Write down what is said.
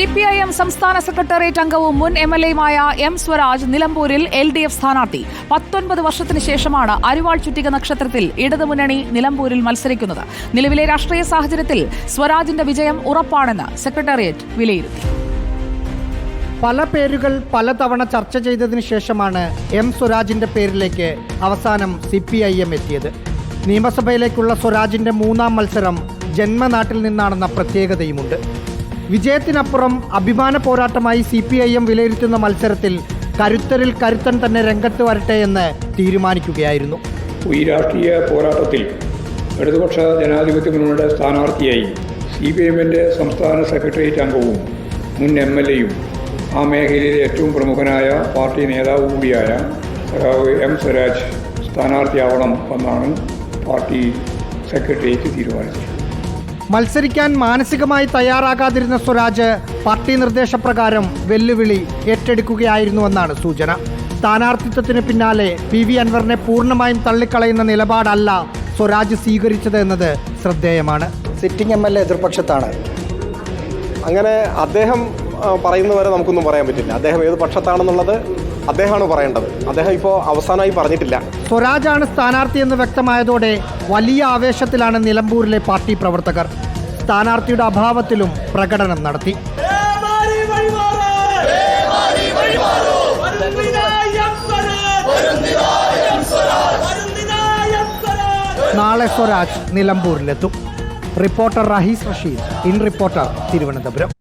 C P I M സംസ്ഥാന secretariat അംഗവും മുൻ എം എൽ എയുമായ എം സ്വരാജ് നിലമ്പൂരിൽ എൽ ഡി എഫ് സ്ഥാനാർത്ഥി. പത്തൊൻപത് വർഷത്തിന് ശേഷമാണ് അരിവാൾ ചുറ്റിക നക്ഷത്രത്തിൽ ഇടതുമുന്നണി നിലമ്പൂരിൽ മത്സരിക്കുന്നത്. നിലവിലെ രാഷ്ട്രീയ സാഹചര്യത്തിൽ സ്വരാജിന്റെ വിജയം ഉറപ്പാണെന്ന് സെക്രട്ടേറിയറ്റ് വിലയിരുത്തി. പല പേരുകൾ പലതവണ ചർച്ച ചെയ്തതിനു ശേഷമാണ് എം സ്വരാജിന്റെ പേരിലേക്ക് അവസാനം സി പി ഐ എം എത്തിയത്. നിയമസഭയിലേക്കുള്ള സ്വരാജിന്റെ മൂന്നാം മത്സരം ജന്മനാട്ടിൽ നിന്നാണെന്ന പ്രത്യേകതയുമുണ്ട്. വിജയത്തിനപ്പുറം അഭിമാന പോരാട്ടമായി സി പി ഐ എം വിലയിരുത്തുന്ന മത്സരത്തിൽ കരുത്തരിൽ കരുത്തൻ തന്നെ രംഗത്ത് വരട്ടെ എന്ന് തീരുമാനിക്കുകയായിരുന്നു. ഈ രാഷ്ട്രീയ പോരാട്ടത്തിൽ ഇടതുപക്ഷ ജനാധിപത്യ മുന്നണിയുടെ സ്ഥാനാർത്ഥിയായി സി പി എമ്മിന്റെ സംസ്ഥാന സെക്രട്ടേറിയറ്റ് അംഗവും മുൻ എം എൽ എയും ആ മേഖലയിലെ ഏറ്റവും പ്രമുഖനായ പാർട്ടി നേതാവ് കൂടിയായ സഖാവ് എം സ്വരാജ് സ്ഥാനാർത്ഥിയാവണം എന്നാണ് പാർട്ടി സെക്രട്ടേറിയറ്റ് തീരുമാനിച്ചത്. മത്സരിക്കാൻ മാനസികമായി തയ്യാറാകാതിരുന്ന സ്വരാജ് പാർട്ടി നിർദ്ദേശപ്രകാരം വെല്ലുവിളി ഏറ്റെടുക്കുകയായിരുന്നുവെന്നാണ് സൂചന. സ്ഥാനാർത്ഥിത്വത്തിന് പിന്നാലെ പി വി അൻവറിനെ പൂർണമായും തള്ളിക്കളയുന്ന നിലപാടല്ല സ്വരാജ് സ്വീകരിച്ചത് എന്നത് ശ്രദ്ധേയമാണ്. സിറ്റിംഗ് എം എൽ എ എതിർപക്ഷത്താണ്. അങ്ങനെ അദ്ദേഹം പറയുന്നവരെ നമുക്കൊന്നും പറയാൻ പറ്റില്ല. അദ്ദേഹം ഏത് പക്ഷത്താണെന്നുള്ളത് അദ്ദേഹമാണ് പറയേണ്ടത്. അദ്ദേഹം ഇപ്പോൾ അവസാനമായി പറഞ്ഞിട്ടില്ല. സ്വരാജാണ് സ്ഥാനാർത്ഥി എന്ന് വ്യക്തമായതോടെ വലിയ ആവേശത്തിലാണ് നിലമ്പൂരിലെ പാർട്ടി പ്രവർത്തകർ. സ്ഥാനാർത്ഥിയുടെ അഭാവത്തിലും പ്രകടനം നടത്തി. നാളെ Swaraj നിലമ്പൂരിലെത്തും. Reporter Rahees Rasheed in reporter Thiruvananthapuram.